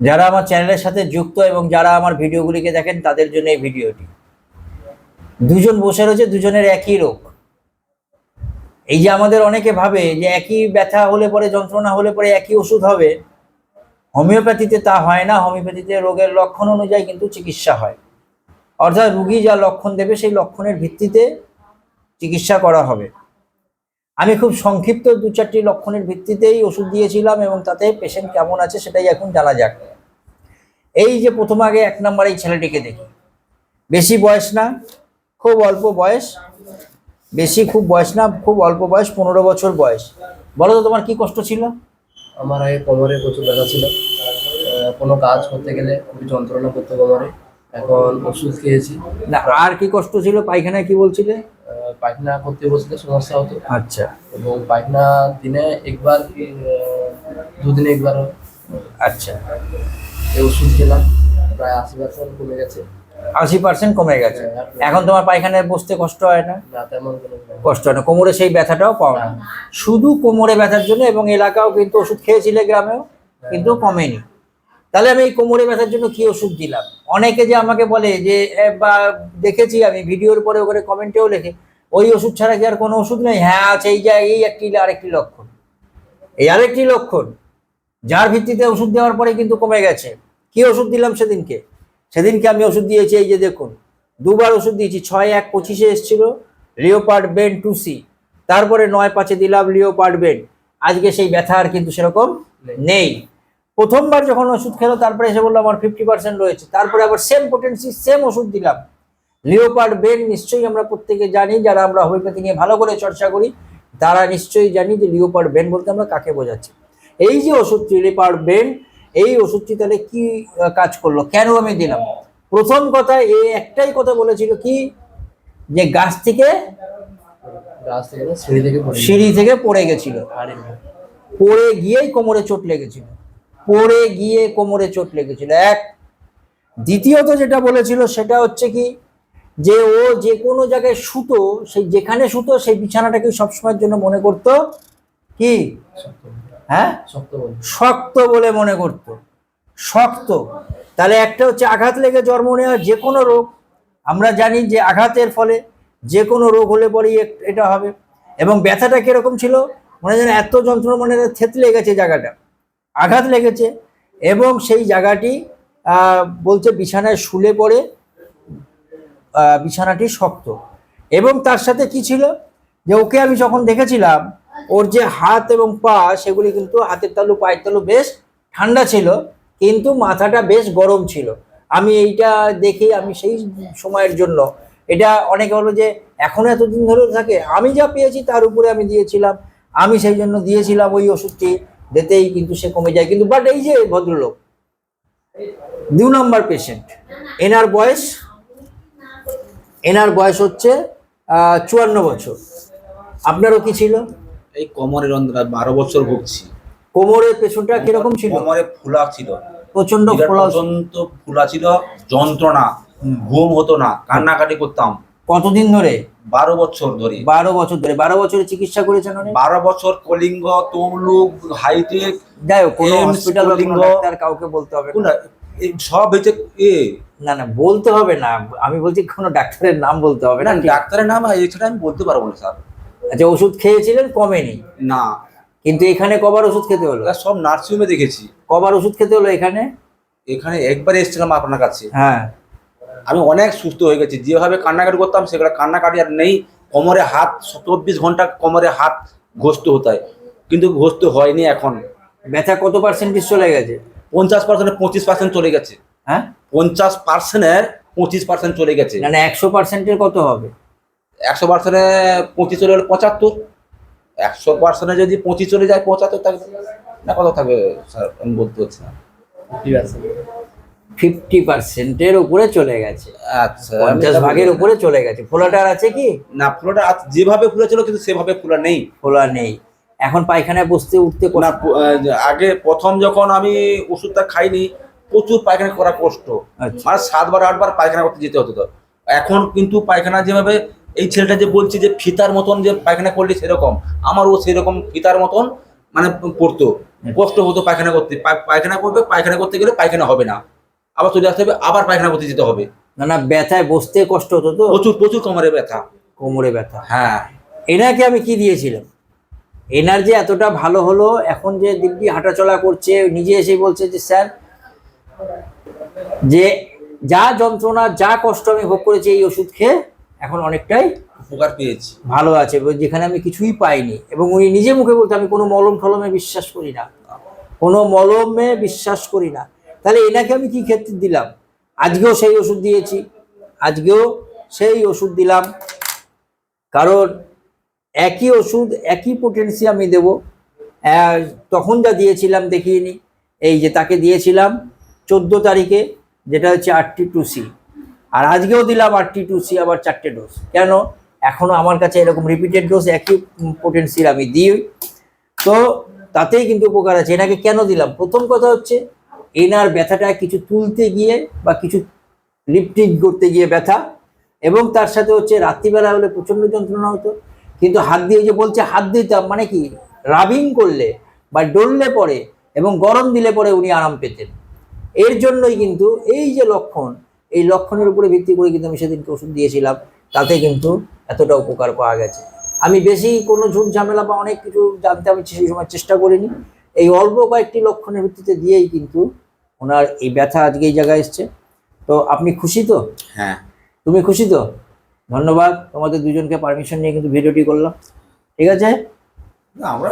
যারা আমার চ্যানেলের সাথে যুক্ত এবং যারা আমার ভিডিওগুলিকে দেখেন, তাদের জন্য এই ভিডিওটি। দুজন বসে রয়েছে, দুজনের একই রোগ। এই যে আমাদের অনেকে ভাবে যে একই ব্যথা হলে পরে, যন্ত্রণা হলে পরে একই ওষুধ হবে, হোমিওপ্যাথিতে তা হয় না। হোমিওপ্যাথিতে রোগের লক্ষণ অনুযায়ী কিন্তু চিকিৎসা হয়। অর্থাৎ রুগী যা লক্ষণ দেবে, সেই লক্ষণের ভিত্তিতে চিকিৎসা করা হবে। আমি খুব সংক্ষিপ্ত দু চারটি লক্ষণের ভিত্তিতেই ওষুধ দিয়েছিলাম এবং তাতে পেশেন্ট কেমন আছে সেটাই এখন জানা যাক। এই যে প্রথম আগে এক নম্বর এই ছেলেটিকে দেখি। বেশি বয়স না খুব অল্প বয়স। বেশি খুব বয়স না খুব অল্প বয়স পনেরো বছর বয়স। বলো তো তোমার কি কষ্ট ছিল? আমার আগে কোমরে প্রচুর ব্যথা ছিল। কোনো কাজ করতে গেলে খুবই যন্ত্রণা করতে কোমরে। এখন ওষুধ খেয়েছি। না আর কি কষ্ট ছিল? পায়খানায় কি বলছিলে? পায়খানা করতে বসলে সমস্যা হতো। আচ্ছা। এবং পায়খানা দিনে একবার দুদিনে একবার আচ্ছা। এই ওষুধ খেলাম প্রায় আশি পার্সেন্ট কমে গেছে। আশি পার্সেন্ট কমে গেছে। এখন তোমার পায়খানায় বসতে কষ্ট হয় না? কষ্ট হয় না। কোমরে সেই ব্যথাটাও পাও না শুধু কোমরে ব্যথার জন্য এবং এলাকাও কিন্তু ওষুধ খেয়েছিলে গ্রামেও কিন্তু কমেনি। তাহলে আমি এই কোমরে ব্যথার জন্য কি ওষুধ দিলাম? অনেকে যে আমাকে বলে যে বা দেখেছি আমি ভিডিওর পরে ওখানে কমেন্টেও লেখে ওই ওষুধ ছাড়া কি আর কোনো ওষুধ নেই? হ্যাঁ আছে এই যা এই একটি আরেকটি লক্ষণ। এই আরেকটি লক্ষণ যার ভিত্তিতে ওষুধ দেওয়ার পরে কিন্তু কমে গেছে। কি ওষুধ দিলাম সেদিনকে? সেদিনকে আমি ওষুধ দিয়েছি এই যে দেখুন দুবার ওষুধ দিয়েছি ছয় এক পঁচিশে এসেছিল লিওপার্ড বেন টু সি তারপরে নয় পাঁচে দিলাম লিওপার্ড বেন আজকে সেই ব্যথা আর কিন্তু সেরকম নেই। প্রথমবার যখন ওষুধ খেলো তারপরে এসে বলল আমার ফিফটি পার্সেন্ট রয়েছে। তারপরে আবার সেম পোটেন্সি সেম ওষুধ দিলাম। লিওপার্ড বেন নিশ্চয়ই আমরা প্রত্যেকে জানি যারা আমরা হোমিওপ্যাথি নিয়ে ভালো করে চর্চা করি তারা নিশ্চয়ই জানি যে লিওপার্ড বেন বলতে আমরা কাকে বোঝাচ্ছি। এই যে ওষুধটি লিওপার্ড এই ওষুধটি তাহলে কি কাজ করল? কেন আমি দিলাম? প্রথম কথা এ একটাই কথা বলেছিল কি যে গাছ থেকে সিঁড়ি থেকে পড়ে গেছিল। পড়ে গিয়েই কোমরে চোট লেগেছিল। পড়ে গিয়ে কোমরে চোট লেগেছিল। এক দ্বিতীয়ত যেটা বলেছিল সেটা হচ্ছে কি যে ও যে কোনো জায়গায় সুতো সেই যেখানে সুতো সেই বিছানাটাকে সবসময়ের জন্য মনে করতো কি? হ্যাঁ? শক্ত বলে। শক্ত বলে মনে করত। শক্ত। তাহলে একটা হচ্ছে আঘাত লেগে জন্ম নেওয়া যে কোনো রোগ। আমরা জানি যে আঘাতের ফলে যে কোনো রোগ হলে পরেই এটা হবে। এবং ব্যথাটা কীরকম ছিল? মনে যেন এত যন্ত্রণা মনে হয় থেতলে গেছে জায়গাটা। আঘাত লেগেছে এবং সেই জায়গাটি বলছে বিছানায় শুলে পড়ে বিছানাটি শক্ত। এবং তার সাথে কি ছিল? যে ওকে আমি যখন দেখেছিলাম ওর যে হাত এবং পা, সেগুলি কিন্তু হাতের তালু, পায়ের তালু বেশ ঠান্ডা ছিল, কিন্তু মাথাটা বেশ গরম ছিল। আমি এইটা দেখে আমি সেই সময়ের জন্য, এটা অনেকে বলো যে এখনও এতদিন ধরে থাকে, আমি যা পেয়েছি তার উপরে আমি দিয়েছিলাম, আমি সেই জন্য দিয়েছিলাম ওই ওষুধটি, দিতেই কিন্তু সে কমে যায়। কিন্তু বাট এই যে ভদ্রলোক, দু নম্বর পেশেন্ট এনার বয়স এনার বয়স হচ্ছে চুয়ান্ন বছর। আপনারও কি ছিল? এই কোমরের যন্ত্রণা বারো বছর ভুগছি। কোমরের পেছনটা কীরকম ছিল? কোমরে ফুলা ছিল। প্রচণ্ড ফোলা পর্যন্ত ফুলা ছিল যন্ত্রণা ঘুম হতো না কান্নাকাটি করতাম। কতদিন ধরে? বারো বছর ধরে। বারো বছর ধরে। বারো বছরের চিকিৎসা করেছেন বারো বছর কলিঙ্গ তমলুক হাইটেক যাই হোক কোনো হসপিটাল কলিঙ্গ। ডাক্তার কাউকে বলতে হবে সব হয়েছে এ। না না বলতে হবে না। আমি বলছি কোনো ডাক্তারের নাম বলতে হবে না না ডাক্তারের নাম এছাড়া আমি বলতে পারব না স্যার। আচ্ছা ওষুধ খেয়েছিলেন? কমেনি। না। কিন্তু এখানে কবার ওষুধ খেতে হলো? সব নার্সিংহোমে দেখেছি। কবার ওষুধ খেতে হলো এখানে? এখানে একবার এসেছিলাম আপনার কাছে। হ্যাঁ। আমি অনেক সুস্থ হয়ে গেছি। যেভাবে কান্নাকাটি করতাম সেগুলো কান্নাকাটি আর নেই। কোমরে হাত চব্বিশ ঘণ্টা কোমরে হাত ঘষতে হতো। কিন্তু ঘষতে হয়নি এখন। ব্যথা কত পার্সেন্টেজ চলে গেছে? পঞ্চাশ পার্সেন্ট পঁচিশ পার্সেন্ট চলে গেছে। হ্যাঁ? পঞ্চাশ পার্সেন্টের পঁচিশ পার্সেন্ট চলে গেছে। না না একশো পার্সেন্টের কত হবে? একশো পার্সেন্টে পঁচিশ চলে গেলে পঁচাত্তর। একশো পার্সেন্টে যদি পঁচিশ চলে যায় পঁচাত্তর থাকবে না কত থাকবে স্যার? আমি বলতে পারছি না। ফিফটি পার্সেন্টের উপরে চলে গেছে। আচ্ছা পঞ্চাশ ভাগের উপরে চলে গেছে। ফোলাটার আছে কি? না ফুলটা যেভাবে ফুলে ছিল কিন্তু সেভাবে ফুলা নেই। ফোলা নেই। এখন পায়খানায় বসতে উঠতে। না আগে প্রথম যখন আমি ওষুধটা খাইনি প্রচুর পায়খানা করা কষ্ট। আচ্ছা। মানে সাতবার আটবার পায়খানা করতে যেতে হতো এখন কিন্তু পায়খানা যেভাবে এই ছেলেটা যে বলছে যে ফিতার মতন যে পায়খানা করলে সেরকম আমার ও সেরকম ফিতার মতন মানে পড়তো কষ্ট হতো পায়খানা করতে পায়খানা করবে পায়খানা করতে গেলে পায়খানা হবে না। আবার চলে আসতে হবে আবার পায়খানা করতে যেতে হবে। না না ব্যথায় বসতে কষ্ট হতো তো? প্রচুর প্রচুর কোমরে ব্যথা। কোমরে ব্যথা। হ্যাঁ। এনাকে আমি কি দিয়েছিলাম? এনার যে এতটা ভালো হলো এখন যে দিব্যি হাঁটাচলা করছে নিজে এসে বলছে যে স্যার যে যা যন্ত্রণা যা কষ্ট আমি ভোগ করেছি এই ওষুধ খেয়ে এখন অনেকটাই উপকার পেয়েছি। ভালো আছে যেখানে আমি কিছুই পাইনি। এবং উনি নিজে মুখে বলতে আমি কোনো মলম টলমে বিশ্বাস করি না। কোনো মলমে বিশ্বাস করি না। তাহলে এনাকে আমি কি ক্ষেত্রে দিলাম? আজকেও সেই ওষুধ দিয়েছি। আজকেও সেই ওষুধ দিলাম। কারণ একই ওষুধ একই পোটেন্সি আমি দেব। তখন যা দিয়েছিলাম দেখিয়ে নি এই যে তাকে দিয়েছিলাম চোদ্দ তারিখে যেটা হচ্ছে আটটি টু সি আর আজকেও দিলাম আটটি টু সি আবার চারটে ডোজ কেন? এখনও আমার কাছে এরকম রিপিটেড ডোজ একই পোটেন্সির আমি দিই। তো তাতেই কিন্তু উপকার আছে। এনাকে কেন দিলাম? প্রথম কথা হচ্ছে, এনার ব্যথাটা কিছু তুলতে গিয়ে বা কিছু লিফটিং করতে গিয়ে ব্যথা এবং তার সাথে হচ্ছে রাত্রিবেলা হলে প্রচণ্ড যন্ত্রণা হতো। কিন্তু হাত দিয়ে যে বলছে, হাত দিতাম মানে কি? রাবিং করলে বা ডললে পরে এবং গরম দিলে পরে উনি আরাম পেতেন। এর জন্যই কিন্তু এই যে লক্ষণ এই লক্ষণের উপরে ভিত্তি করে কিন্তু আমি সেদিনকে ওষুধ দিয়েছিলাম তাতে কিন্তু এতটা উপকার পাওয়া গেছে। আমি বেশি কোনো ঝুট ঝামেলা বা অনেক কিছু জানতে আমি সেই সময় চেষ্টা করিনি। এই অল্প কয়েকটি লক্ষণের ভিত্তিতে দিয়েই কিন্তু ওনার এই ব্যথা আজকে এই জায়গায় এসছে। তো আপনি খুশি তো? হ্যাঁ। তুমি খুশি তো? ধন্যবাদ তোমাদের দুজনকে পারমিশন নিয়ে কিন্তু ভিডিওটি করলাম। ঠিক আছে? আমরা